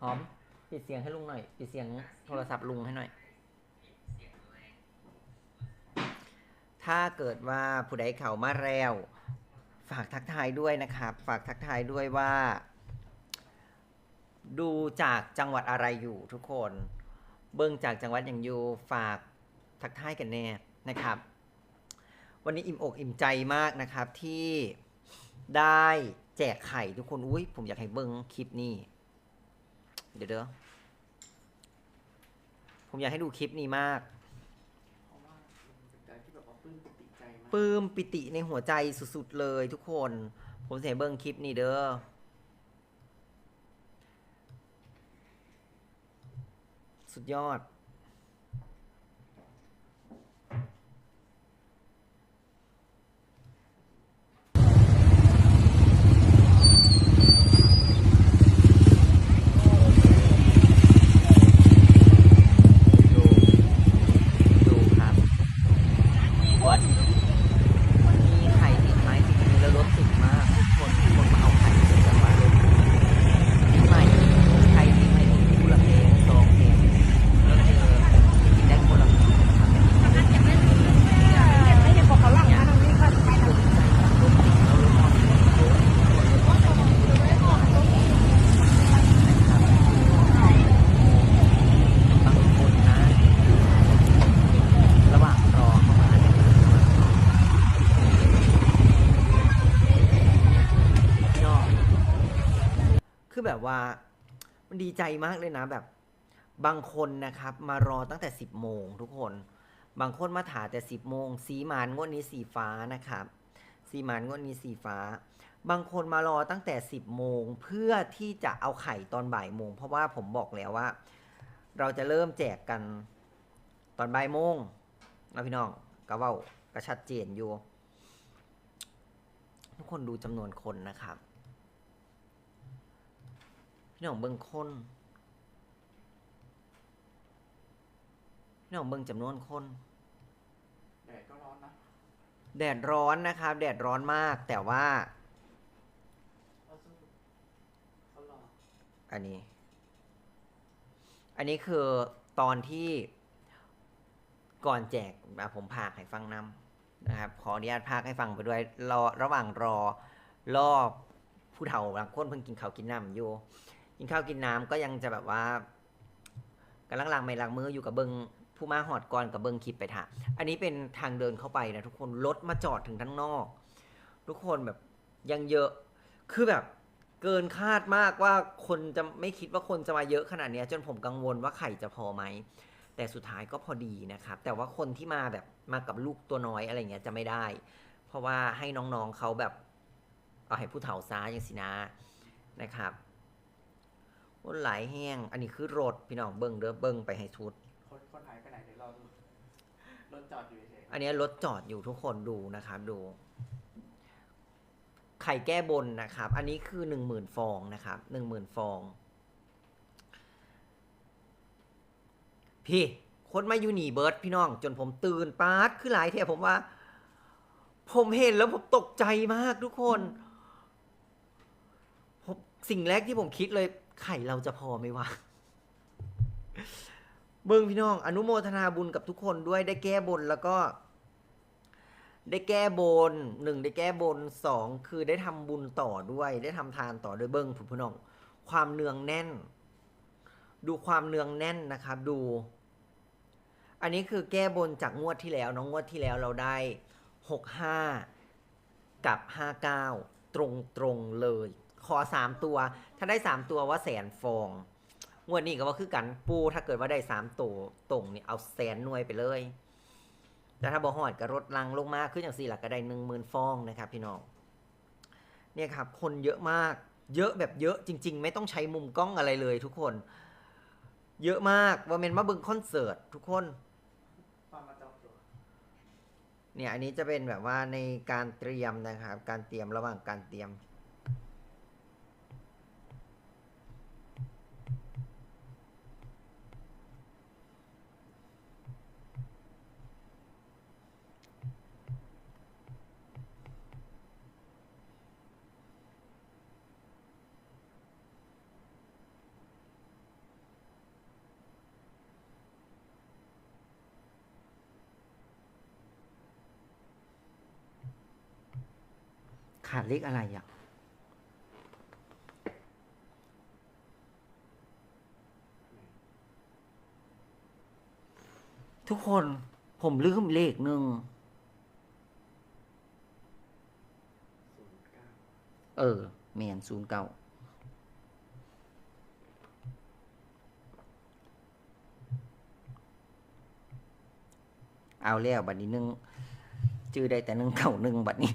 หอมปิดเสียงให้ลุงหน่อยปิดเสียงโทรศัพท์ลุงให้หน่อย ถ้าเกิดว่าผู้ใดเข่ามาแล้ว ฝากทักทายด้วยนะครับ ฝากทักทายด้วยว่า ดูจากจังหวัดอะไรอยู่ทุกคน เบิ่งจากจังหวัดอย่างอยู่ฝากทักทายกันแน่นะครับ วันนี้อิ่มอกอิ่มใจมากนะครับที่ได้แจกไข่ทุกคนอุ้ยผมอยากให้เบิ่งคลิปนี้ เดี๋ยวเด้อผมอยากให้ดูคลิปนี้มาก เพราะว่ามันเป็นการที่แบบว่าปลื้มปิติใจมากปลื้มปิติในหัวใจสุดๆเลยทุกคน ผมเสียเบิ้งคลิปนี้เด้อ สุดยอดดู ดูครับวันมีไข่ติดไม้ติดมือแล้วรถติดมาก ทุกคนทุกคนมาเอาไข่จากว่ารถติดใหม่ไข่ติดใหม่ติดคู่ละเพลงสองเพลงแล้วเจอกินได้คนละเพลงครับรถติดแล้วรถมอเตอร์ไซค์รถรถมอเตอร์ไซค์บางคนนะ ระหว่างรอเขามาเนี่ยพี่น้องคือแบบว่า มัน ดีใจมากเลยนะแบบ บางคนนะครับ มารอตั้งแต่ 10 โมงทุกคน บางคนมาถ่าแต่ 10 โมง สีมานงวดนี้สีฟ้านะครับ สีมานงวดนี้สีฟ้า บางคนมารอตั้งแต่ 10 โมงเพื่อที่จะเอาไข่ตอนบ่ายโมง เพราะว่าผมบอกแล้วว่า เราจะเริ่มแจกกันตอนบ่ายโมงนะพี่น้องก็เว้ากระชัดเจนอยู่ ทุกคนดูจำนวนคนนะครับ พี่น้องเบิ่งคนพี่น้องเบิ่งจำนวนคนแดดก็ร้อนนะแดดร้อนนะครับ แดดร้อนมาก แต่ว่า เขาสู้เขารออันนี้ อันนี้คือตอนที่ก่อนแจกอะผมพากให้ฟังนำนะครับ ขออนุญาตพากให้ฟังไปด้วยรอระหว่างรอรอบผู้เฒ่าบางคนเพิ่งกินข้าวกินน้ำอยู่ กินข้าวกินน้ำก็ยังจะแบบว่ากำลังล้างไม้ล้างมืออยู่กับเบิงผู้มาหอดก่อนกับเบิงคลิปไปถ่ะอันนี้เป็นทางเดินเข้าไปนะทุกคนรถมาจอดถึงทั้งนอก ทุกคนแบบยังเยอะคือแบบเกินคาดมากว่าคนจะไม่คิดว่าคนจะมาเยอะขนาดนี้จนผมกังวลว่าไข่จะพอไหมแต่สุดท้ายก็พอดีนะครับ แต่ว่าคนที่มาแบบมากับลูกตัวน้อยอะไรเงี้ยจะไม่ได้ เพราะว่าให้น้องๆเขาแบบ เอาให้ผู้เฒ่าซ้าอย่างสินะนะครับ คนหลายแห้ง อันนี้คือรถพี่น้องเบิ้งเด้อเบิ้งไปให้ชุด คนคนหายไปไหนเดี๋ยวรอดูรถจอดอยู่เฉยๆอันนี้รถจอดอยู่ทุกคนดูนะครับดู ไข่แก้บนนะครับ อันนี้คือหนึ่งหมื่นฟองนะครับหนึ่งหมื่นฟอง พี่คนมาอยู่หนีเบิร์ดพี่น้อง จนผมตื่นปาดคือหลายเทผมว่า ผมเห็นแล้วผมตกใจมากทุกคน ผมสิ่งแรกที่ผมคิดเลย ไข่เราจะพอไหมวะเบิ้งพี่น้อง อนุโมทนาบุญกับทุกคนด้วยได้แก้บนแล้วก็ ได้แก้บนหนึ่งได้แก้บนสองคือได้ทำบุญต่อด้วย ได้ทำทานต่อด้วยเบิ้งพี่น้อง ความเนืองแน่น ดูความเนืองแน่นนะครับ ดู อันนี้คือแก้บนจากงวดที่แล้วน้องงวดที่แล้วเราได้หกห้ากับห้าเก้าตรงตรงๆเลย ขอสามตัว ถ้าได้สามตัวว่าแสนฟองงวดนี้ก็ว่าคือกันปูถ้าเกิดว่าได้สามตัวตรงนี่เอาแสนหน่วยไปเลยแต่ถ้าบ่หอดก็ลดลังลงมาขึ้นอย่างสี่หลักก็ได้หนึ่งหมื่นฟองนะครับพี่น้องเนี่ยครับ คนเยอะมาก เยอะแบบเยอะจริง ๆ ไม่ต้องใช้มุมกล้องอะไรเลยทุกคน เยอะมากว่าเมนมาบึงคอนเสิร์ตทุกคนเนี่ยอันนี้จะเป็นแบบว่าในการเตรียมนะครับ การเตรียมระหว่างการเตรียม ขาดเลขอะไรอะทุกคนผมลืมเลขหนึ่งศูนย์เก้าเออแมนศูนย์เก้าเอาแล้วบัดนี้หนึ่งจื้อได้แต่หนึ่งเก่าหนึ่งบัดนี้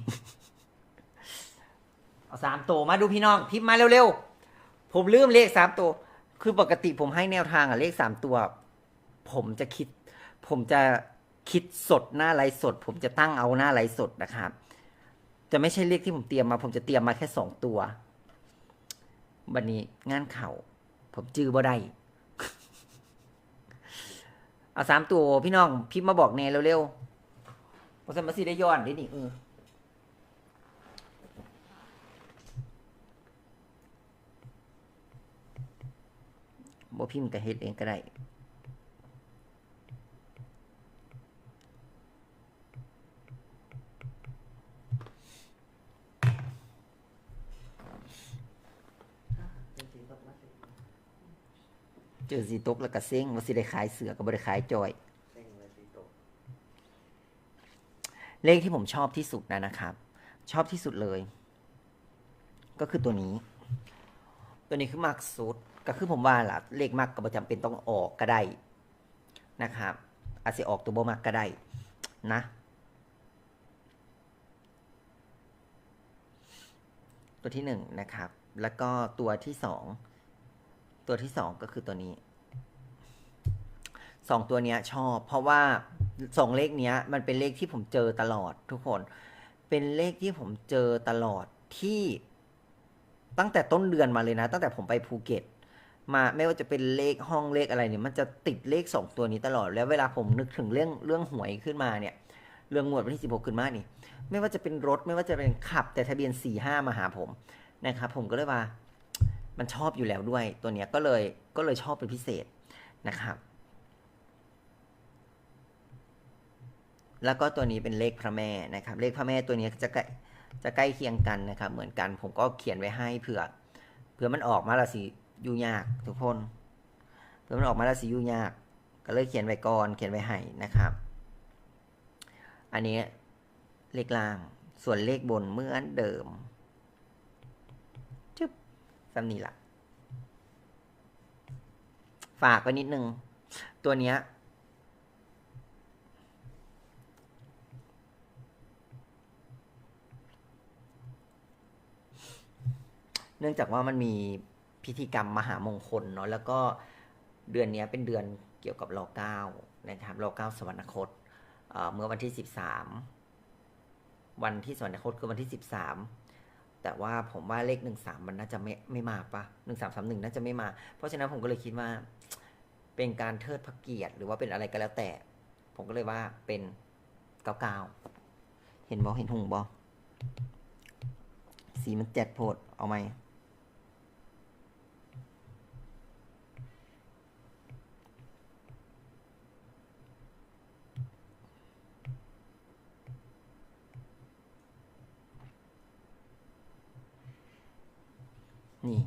เอาสามตัวมาดูพี่น้องพิมพ์มาเร็วๆ ผมลืมเลขสามตัว คือปกติผมให้แนวทางอะเลขสามตัว ผมจะคิด ผมจะคิดสดหน้าไลฟ์สด ผมจะตั้งเอาหน้าไลฟ์สดนะครับ จะไม่ใช่เลขที่ผมเตรียมมา ผมจะเตรียมมาแค่สองตัวบันนี้งานเข่า ผมจื้อบ่ได้เอาสามตัวพี่น้องพิมพ์มาบอกแน่เร็วๆเพราะมาสิได้ย้อนได้นี่เออ บ่พิมพ์ก็เฮ็ดเองก็ได้เจอสีตกแล้วก็เซ็งว่าสิได้ขายเสือก็บ่ได้ขายจอย เลขที่ผมชอบที่สุดนะนะครับ ชอบที่สุดเลย ก็คือตัวนี้ ตัวนี้คือมักสุด ก็คือผมว่าล่ะเลขมักก็บ่จำเป็นต้องออกก็ได้นะครับอาจจะออกตัวบ่มักก็ได้นะตัวที่หนึ่งนะครับ แล้วก็ตัวที่สองตัวที่สองก็คือตัวนี้สองตัวเนี้ยชอบ เพราะว่าสองเลขเนี้ย มันเป็นเลขที่ผมเจอตลอดทุกคน เป็นเลขที่ผมเจอตลอดที่ตั้งแต่ต้นเดือนมาเลยนะ ตั้งแต่ผมไปภูเก็ต มาไม่ว่าจะเป็นเลขห้องเลขอะไรเนี่ย มันจะติดเลขสองตัวนี้ตลอด แล้วเวลาผมนึกถึงเรื่องเรื่องหวยขึ้นมาเนี่ย เรื่องงวดวันที่สิบหกขึ้นมานี่ ไม่ว่าจะเป็นรถไม่ว่าจะเป็นขับ แต่ทะเบียนสี่ห้ามาหาผมนะครับ ผมก็เลยว่า มันชอบอยู่แล้วด้วย ตัวเนี้ยก็เลยก็เลยชอบเป็นพิเศษนะครับ แล้วก็ตัวนี้เป็นเลขพระแม่นะครับ เลขพระแม่ตัวนี้จะใกล้จะใกล้เคียงกันนะครับ เหมือนกันผมก็เขียนไว้ให้เผื่อเผื่อมันออกมาละสิ ยุ่งยากทุกคนเผื่อมันออกมาและสิยุ่งยาก ก็เลยเขียนไว้ก่อนเขียนไว้ให้นะครับ อันนี้เลขล่างส่วนเลขบนเหมือนเดิมจึ๊บสำนีละฝากไว้นิดนึง ตัวเนี้ยเนื่องจากว่ามันมี พิธีกรรมมหามงคลเนาะแล้วก็เดือนนี้เป็นเดือนเกี่ยวกับรอเก้านะครับรอเก้าสวรรคตเมื่อวันที่สิบสามวันที่สวรรคตคือวันที่สิบสามแต่ว่าผมว่าเลขหนึ่งสามมันน่าจะไม่ไม่มาปะหนึ่งสามสามหนึ่งน่าจะไม่มา เพราะฉะนั้นผมก็เลยคิดว่า เป็นการเทิดพระเกียรติหรือว่าเป็นอะไรก็แล้วแต่ ผมก็เลยว่าเป็นเก้าเก้าเห็นบอเห็นหงบอสีมันแจ็ดโพดเอาไหม นี่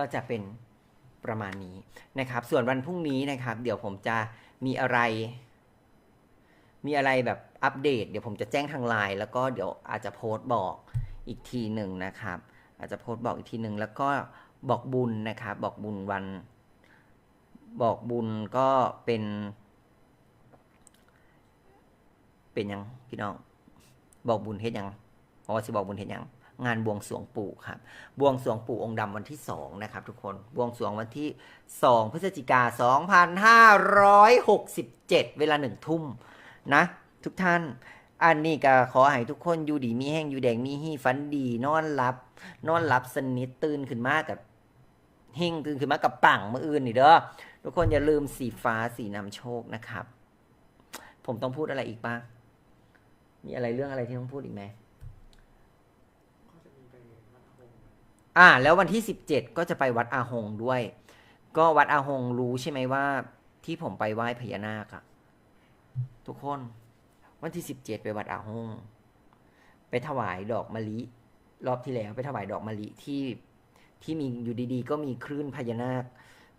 ก็จะเป็นประมาณนี้นะครับ ส่วนวันพรุ่งนี้นะครับ เดี๋ยวผมจะมีอะไร มีอะไรแบบอัปเดต เดี๋ยวผมจะแจ้งทางไลน์แล้วก็เดี๋ยวอาจจะโพสต์บอกอีกทีหนึ่งนะครับ อาจจะโพสต์บอกอีกทีหนึ่งแล้วก็บอกบุญนะครับ บอกบุญวัน บอกบุญก็เป็น เป็นยังพี่น้อง บอกบุญเฮ็ดยังเพราะว่าสิบอกบุญเฮ็ดยัง งานบวงสรวงปู่ครับ บวงสรวงปู่องค์ดำวันที่สองนะครับทุกคน บวงสรวงวันที่สองพฤศจิกาสองพันห้าร้อยหกสิบเจ็ดเวลาหนึ่งทุ่มนะ ทุกท่าน อันนี้ก็ขอให้ทุกคนอยู่ดีมีแห้งอยู่แดงมีฮีฟันดี นอนหลับ นอนหลับสนิทตื่นขึ้นมากับเฮงตื่นขึ้นมากับปังเมื่ออื่นนี่เด้อทุกคนอย่าลืมสีฟ้าสีนำโชคนะครับ ผมต้องพูดอะไรอีกบ้างมีอะไรเรื่องอะไรที่ต้องพูดอีกไหม ก็จะมีไปวัดอาหง อ่า แล้ววันที่สิบเจ็ดก็จะไปวัดอาหงด้วย ก็วัดอาหงรู้ใช่ไหมว่า ที่ผมไปไหว้พญานาคอะทุกคน วันที่สิบเจ็ดไปวัดอาหง ไปถวายดอกมะลิ รอบที่แล้วไปถวายดอกมะลิที่ที่มีอยู่ดีๆ ก็มีคลื่นพญานาค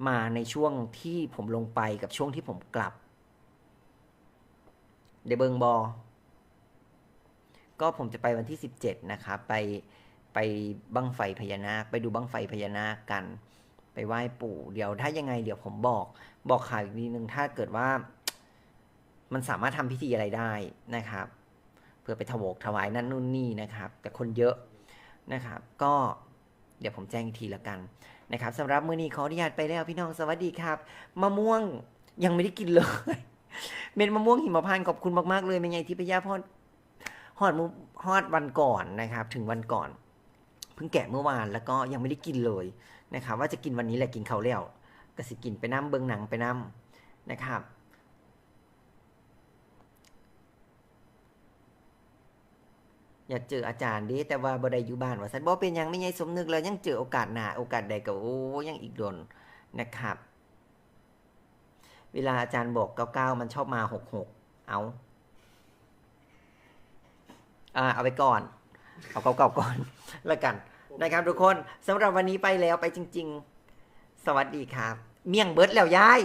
มาในช่วงที่ผมลงไปกับช่วงที่ผมกลับเดเบิงบอก็ผมจะไปวันที่ 17 นะครับ ไป ไปบังไฟพญานาค ไปดูบังไฟพญานาคกัน ไปไหว้ปู่ เดี๋ยวถ้ายังไงเดี๋ยวผมบอก บอกข่าวอีกนิดนึงถ้าเกิดว่า มันสามารถทำพิธีอะไรได้นะครับ เพื่อไปถวกถวายนั่นนู่นนี่นะครับ แต่คนเยอะนะครับ ก็เดี๋ยวผมแจ้งอีกทีละกันนะครับสำหรับมื้อนี้ขออนุญาตไปแล้วพี่น้องสวัสดีครับมะม่วงยังไม่ได้กินเลยเม็ดมะม่วงหิมพานต์ขอบคุณมากๆเลยเป็นไงที่พยาพอดฮอดมุฮอดวันก่อนนะครับ ถึงวันก่อน พิ่งแกะเมื่อวานแล้วก็ยังไม่ได้กินเลยนะครับว่าจะกินวันนี้แหละกินเขาวแล้วก็สิกินไปน้ำเบิงหนังไปน้ำนะครับอยากเจออาจารย์ดิแต่ว่าบ่ได้อยู่บ้านว่าซั่นบ่เป็นยังไม่ใหญ่สมนึกแล้วยังเจอโอกาสหนาโอกาสใดก็โอ้ยังอีกโดนนะครับ เวลาอาจารย์บอก99มันชอบมา66เอาอ่าเอาไปก่อน เอาเก่าๆก่อนแล้วกัน นะครับทุกคนสำหรับวันนี้ไปแล้วไปจริง ๆ สวัสดีครับ เมี่ยงเบิร์ดแล้วยาย